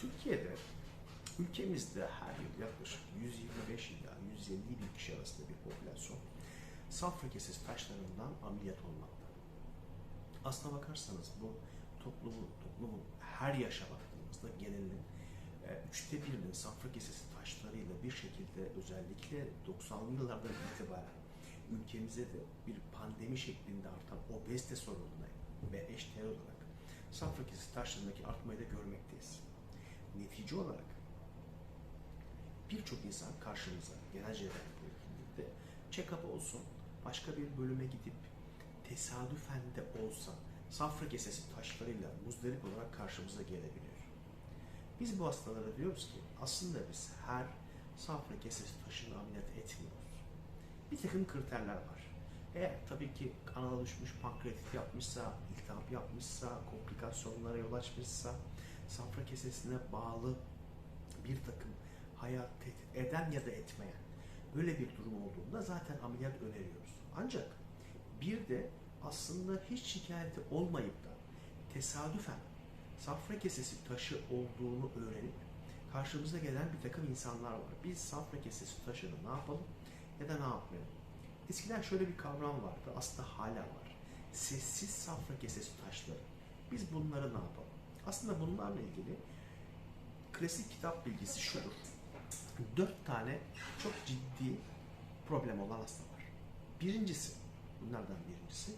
Türkiye'de ülkemizde her yıl yaklaşık 125 ila 150 bin kişi arasında bir popülasyon safra kesesi taşlarından ameliyat olmakta. Aslına bakarsanız bu toplumun, toplumun her yaşa baktığımızda genelinin e, üçte birinin safra kesesi taşlarıyla bir şekilde özellikle 90'lı yıllardan itibaren ülkemize de bir pandemi şeklinde artan obezite sorununa ve eşdeğer olarak safra kesesi taşlarındaki artmayı da görmekteyiz. Netice olarak birçok insan karşımıza genel cerrahi poliklinikte check-up olsun, başka bir bölüme gidip tesadüfen de olsa safra kesesi taşlarıyla muzdarip olarak karşımıza gelebiliyor. Biz bu hastalara diyoruz ki aslında biz her safra kesesi taşını ameliyat etmiyoruz. Bir takım kriterler var. Eğer tabii ki kanala düşmüş pankreatit yapmışsa, iltihap yapmışsa, komplikasyonlara yol açmışsa, safra kesesine bağlı bir takım hayat tehdit eden ya da etmeyen böyle bir durum olduğunda zaten ameliyat öneriyoruz. Ancak bir de aslında hiç şikayeti olmayıp da tesadüfen safra kesesi taşı olduğunu öğrenip karşımıza gelen bir takım insanlar var. Biz safra kesesi taşını ne yapalım ya da ne yapmayalım? Eskiden şöyle bir kavram vardı, aslında hala var. Sessiz safra kesesi taşları. Biz bunları ne yapalım? Aslında bunlarla ilgili klasik kitap bilgisi şudur. Dört tane çok ciddi problem olan hasta var. Birincisi, bunlardan birincisi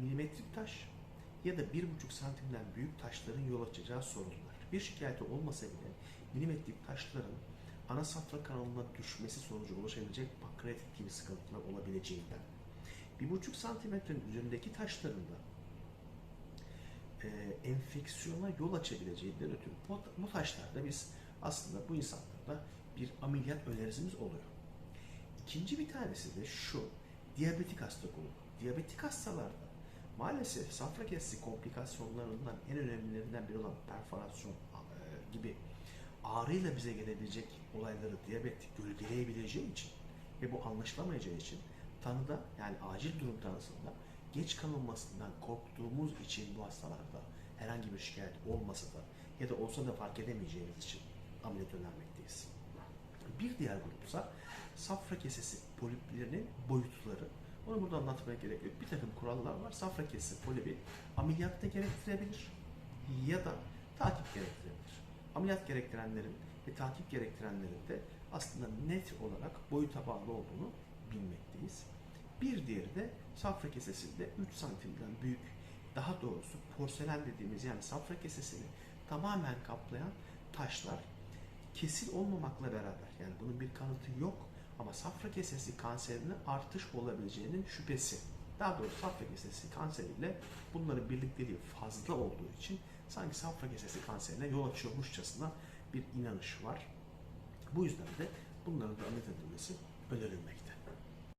milimetrik taş ya da bir buçuk santimden büyük taşların yol açacağı sorunlar. Bir şikayeti olmasa bile milimetrik taşların ana safra kanalına düşmesi sonucu ulaşabilecek pankreatit gibi sıkıntılar olabileceğinden. Bir buçuk santimetrenin üzerindeki taşların da e, enfeksiyona yol açabileceğinden ötürü bu, taşlarda biz aslında bu insanlarda bir ameliyat önerisimiz oluyor. İkinci bir tanesi de şu, diyabetik hasta grubu. Diyabetik hastalarda maalesef safra kesesi komplikasyonlarından en önemlilerinden biri olan perforasyon e, gibi ağrıyla bize gelebilecek olayları diyabet gölgeleyebileceği için ve bu anlaşılamayacağı için tanıda yani acil durum tanısında geç kalınmasından korktuğumuz için bu hastalarda herhangi bir şikayet olmasa da ya da olsa da fark edemeyeceğimiz için ameliyat önermekteyiz. Bir diğer grupsa safra kesesi poliplerinin boyutları. Onu burada anlatmaya gerek yok. Bir takım kurallar var. Safra kesesi polibi ameliyat da gerektirebilir ya da takip gerektirebilir. Ameliyat gerektirenlerin ve takip gerektirenlerin de aslında net olarak boyuta bağlı olduğunu bilmekteyiz. Bir diğeri de safra kesesinde 3 santimden büyük, daha doğrusu porselen dediğimiz yani safra kesesini tamamen kaplayan taşlar kesin olmamakla beraber yani bunun bir kanıtı yok ama safra kesesi kanserine artış olabileceğinin şüphesi. Daha doğrusu safra kesesi kanseriyle bunların birlikteliği fazla olduğu için sanki safra kesesi kanserine yol açıyormuşçasına bir inanış var. Bu yüzden de bunların da ameliyat edilmesi önerilmekte.